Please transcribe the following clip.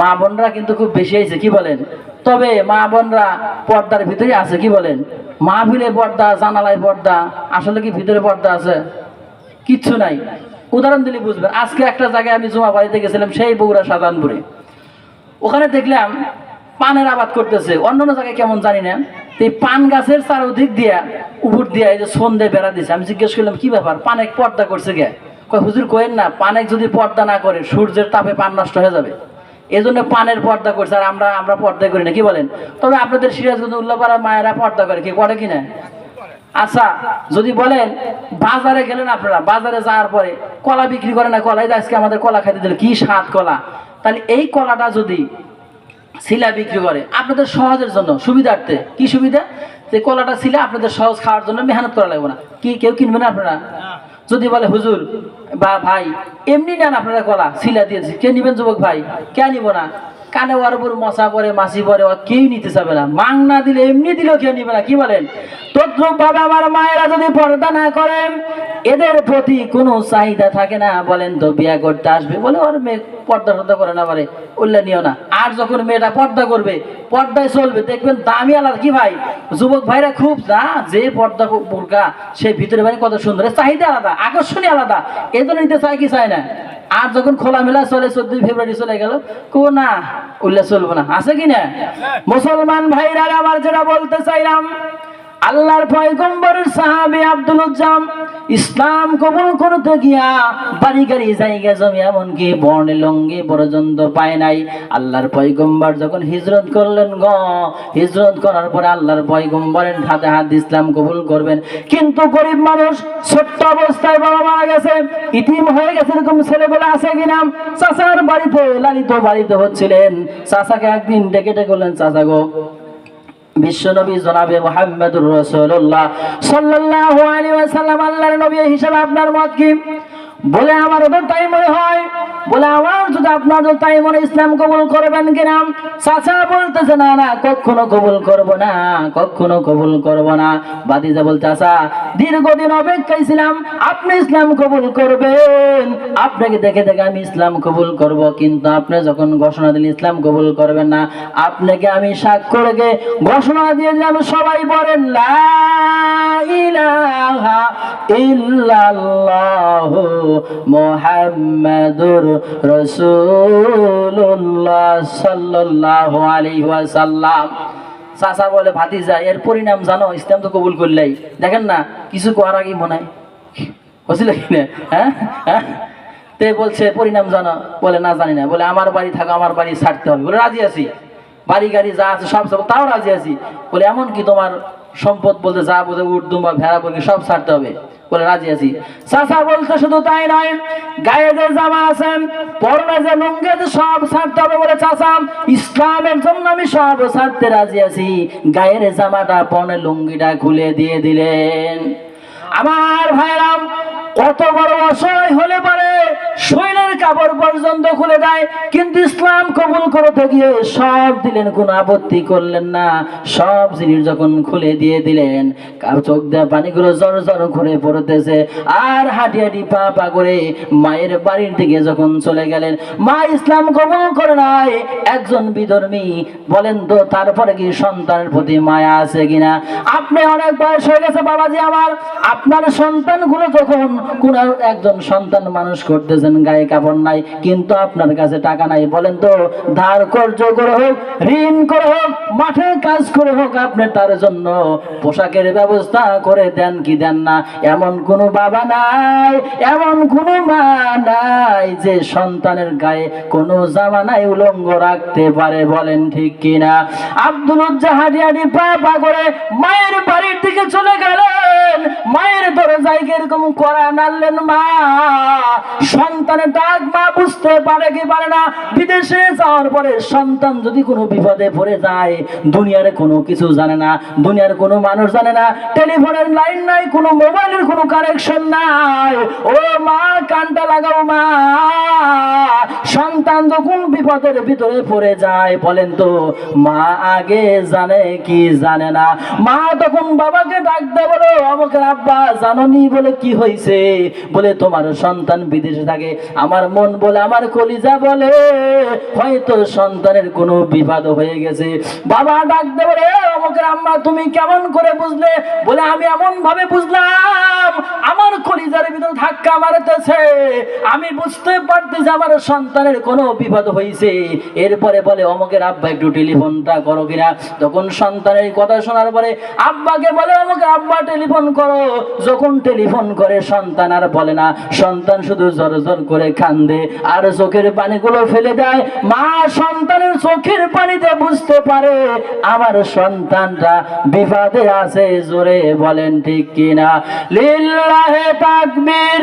মা বোনরা কিন্তু খুব বেশি হয়েছে, কি বলেন? তবে মা বোনরা পর্দার ভিতরে আছে, কি বলেন? মা মাহফিলে পর্দা, জানালায় পর্দা, আসলে কি ভিতরে পর্দা আছে? কিচ্ছু নাই। উদাহরণ দিলে বুঝবেন, আজকে একটা জায়গায় আমি জমা বাড়িতে গেছিলাম, সেই বগুড়া সাধারণপুরে ওখানে দেখলাম পানের আবাদ করতেছে। অন্য অন্য জায়গায় কেমন জানি না। এই পান গাছের চারোদিক দিয়া, উপর দিয়া এই যে সন্ধে বেড়া দিছে। আমি জিজ্ঞেস করলাম, কি ব্যাপার? পানেক পর্দা করছে গে কয়, হুজুর কোয়েন না পানেক যদি পর্দা না করে, সূর্যের তাপে পান নষ্ট হয়ে যাবে। এই জন্য পানের পর্দা করছে, আর আমরা আমরা পর্দা করি না। কি বলেন? তবে আপনাদের সিরাজগঞ্জ উল্লাপাড়া মায়েরা পর্দা করে, কি করে কিনা? আচ্ছা যদি বলেন, বাজারে গেলেন আপনারা, বাজারে যাওয়ার পরে কলা বিক্রি করে না কলাই? আজকে আমাদের কলা খাইতে দিল কি স্বাদ কলা? তাহলে এই কলাটা যদি শিলা বিক্রি করে, আপনাদের সহজের জন্য, সুবিধার্থে, কি সুবিধা? যে কলাটা শিলা আপনাদের সহজ খাওয়ার জন্য মেহনত করা লাগবে না। কি, কেউ কিনবে না আপনারা? যদি বলে, হুজুর বা ভাই, এমনি নেন আপনারা কলা শিলা দিয়েছি কে নিবেন যুবক ভাই? কে নিব না? কানে ওর মশা পরে মাসি পরে ও কেউ নিতে চাবে না। মাং না দিলে এমনি দিলেও কেউ নিবে না। কি বলেন? তদ্রুপ বাবা আমার মায়েরা যদি পর্দা না করেন এদের প্রতি কোনো চাহিদা থাকে না। বলেন তো বিয়া করতে আসবে বলে ওর মেয়ে পর্দা টর্দা করে না পারে উল্লে নিও না। আর যখন মেয়েটা পর্দা করবে পর্দায় চলবে দেখবেন দামি আলাদা কি ভাই? যুবক ভাইরা খুব না যে পর্দা বোরকা সে ভিতরে ভাই কত সুন্দর। চাহিদা আলাদা আকর্ষণীয় আলাদা। জন্য নিতে চায় কি চায় না? আর যখন খোলামেলা চলে চোদ্দই ফেব্রুয়ারি চলে গেল কো না উল্লেখ চলবো না। আছে কি না? মুসলমান ভাইরা আমার যেটা বলতে চাইলাম আল্লাহর পয়গম্বরের সাহাবী আব্দুল উজ্জাম ইসলাম কবুল করতে গিয়া বাড়ি গাড়ি জায়গা জমি এমনকি বর্ণে লঙ্গি পর্যন্ত পায় নাই। আল্লাহর পয়গম্বর যখন হিজরত করলেন গ, হিজরত করার পরে আল্লাহর পয়গম্বরের হাতে হাত ইসলাম কবুল করবেন। কিন্তু গরিব মানুষ ছোট্ট অবস্থায় বাবা মারা গেছে। ইতিম হয়ে গেছে এরকম ছেলেবেলা আছে কিনা? চাচার বাড়িতে লালিত বাড়িতে হচ্ছিলেন। চাচাকে একদিন ডেকে ডেকে বললেন, চাচা গো বিশ্বনবী জনাবে মোহাম্মদুর রসুল্লাহ সাল্লাহ আলী ওয়াসাল্লাম আল্লাহর নবী হিসেবে আপনার মত কি? বলে আমার তো তাই মনে হয়। বলে আমার যদি আপনার তো তাই মনে ইসলাম কবুল করবেন কিনা? চাচা বলতেছে, না না, কখনো কবুল করব না, কখনো কবুল করব না। বাদিজা বলতে চাচা দীর্ঘদিন অপেক্ষায় ছিলাম, আপনি ইসলাম কবুল করবেন। আপনাকে দেখে দেখে আমি ইসলাম কবুল করব, কিন্তু আপনি যখন ঘোষণা দিলেন, ইসলাম কবুল করবেন না, আপনাকে আমি স্বাক্ষরকে ঘোষণা দিয়ে দিলাম, সবাই বলেন, লা ইলাহা ইল্লাল্লাহ। মুহাম্মাদুর রাসূলুল্লাহ সাল্লাল্লাহু আলাইহি ওয়াসাল্লাম। চাচা বলে, ভাতিজা, এর পরিণাম জানো, ইসলাম তো কবুল করলেই। দেখেন না, কিছু করার আগে মনে হয়। হ্যাঁ? হ্যাঁ? তে বলছে, পরিণাম জানো? বলে, না, জানি না। বলে, আমার বাড়ি থাকো, আমার বাড়ি ছাড়তে হবে। বলে, রাজি আছি। বাড়ি, গাড়ি যা আছে সব সব তাও রাজি আছি। বলে, এমন কি তোমার সম্পদ বলতে যা বলতে উর্দু বা ভেড়া বলতে সব ছাড়তে হবে। বলে রাজি আছি। চাচা বলতে শুধু তাই নয়, গায়ে যে জামা আছেন, পরনে যে লুঙ্গে যে সব ছাড়তে হবে বলে চাচা। ইসলামের জন্য আমি সব ছাড়তে রাজি আছি। গায়ের জামাটা, পরনে লুঙ্গিটা খুলে দিয়ে দিলেন। আমার ভাইরাম, কত বড় অসহায় হলে পারে শরীরের কাপড় পর্যন্ত খুলে দেয়, কিন্তু ইসলাম কবুল করতে গিয়ে সব দিলেন, কোনো আপত্তি করলেন না। সব জিনিস যখন খুলে দিয়ে দিলেন, কার চোখ দেওয়া পানিগুলো জর জর করে পড়তেছে, আর হাঁটি হাঁটি পা পা করে মায়ের বাড়ির দিকে যখন চলে গেলেন, মা ইসলাম কবুল করে নাই। একজন বিধর্মী বলেন, তো তারপরে কি সন্তানের প্রতি মায়া আছে কিনা? আপনি অনেক বয়স হয়ে গেছে, বাবাজি আমার। আপনার সন্তানগুলো যখন কোন একজন সন্তান মানুষ করতেছেন গায়ে কাপড় নাই, কিন্তু আপনার কাছে টাকা নাই। বলেন তো, ধার কর্য করে হোক, ঋণ করে হোক, মাঠে কাজ করে হোক আপনি তার জন্য পোশাকের ব্যবস্থা করে দেন কি দেন না? এমন কোনো বাবা নাই, এমন কোনো মা নাই যে সন্তানের গায়ে কোনো জামা নাই উলঙ্গ রাখতে পারে, বলেন ঠিক কিনা? আব্দুল হাঁটি হাঁটি পা পা করে মায়ের বাড়ির দিকে চলে গেলেন। মায়ের দরজায় কীরকম করা নাড়লেন মা। সন্তানের ডাক মা বুঝতে পারে কি পারে না, বিদেশে যাওয়ার পরে সন্তান যদি কোনো বিপদে পড়ে যায়, দুনিয়ার কোনো কিছু জানে না, দুনিয়ার কোনো মানুষ জানে না, টেলিফোনের লাইন নাই, কোনো মোবাইলের কোনো কানেকশন নাই, ও মা, কানটা লাগাও মা। সন্তান যখন বিপদের ভিতরে পড়ে যায়, বলেন তো, মা আগে জানে কি জানে না? মা তখন বাবাকে ডাক দে বলো আমাকে আব্বা জাননি বলে কি হয়েছে বলে, তোমার সন্তান বিদেশে থাকে আমার মন বলে, আমার কলিজা বলে, হয়তো সন্তানের কোনো বিবাদ হয়ে গেছে। বাবা ডাকতে দেবে অমুকের আম্মা, তুমি কেমন করে বুঝলে? বলে, আমি এমন ভাবে বুঝলাম, আমার কলিজার ভিতর ধাক্কা মারতেছে আমি বুঝতে পারতেছি আমার সন্তানের কোনো বিপদ হয়েছে এরপরে বলে, অমুকের আব্বা একটু টেলিফোনটা করো কিনা। তখন সন্তানের কথা শোনার পরে আব্বাকে বলে, অমুকে আব্বা টেলিফোন করো। যখন টেলিফোন করে, সন্তান আর বলে না। সন্তান শুধু জর জর করে কান্দে আর চোখের পানিগুলো ফেলে দেয়। মা সন্তানের চোখের পানিতে বুঝতে পারে, আমার সন্তানটা বিপদে আছে। জোরে বলেন, ঠিক কিনা লিল্লাহে তাকবীর।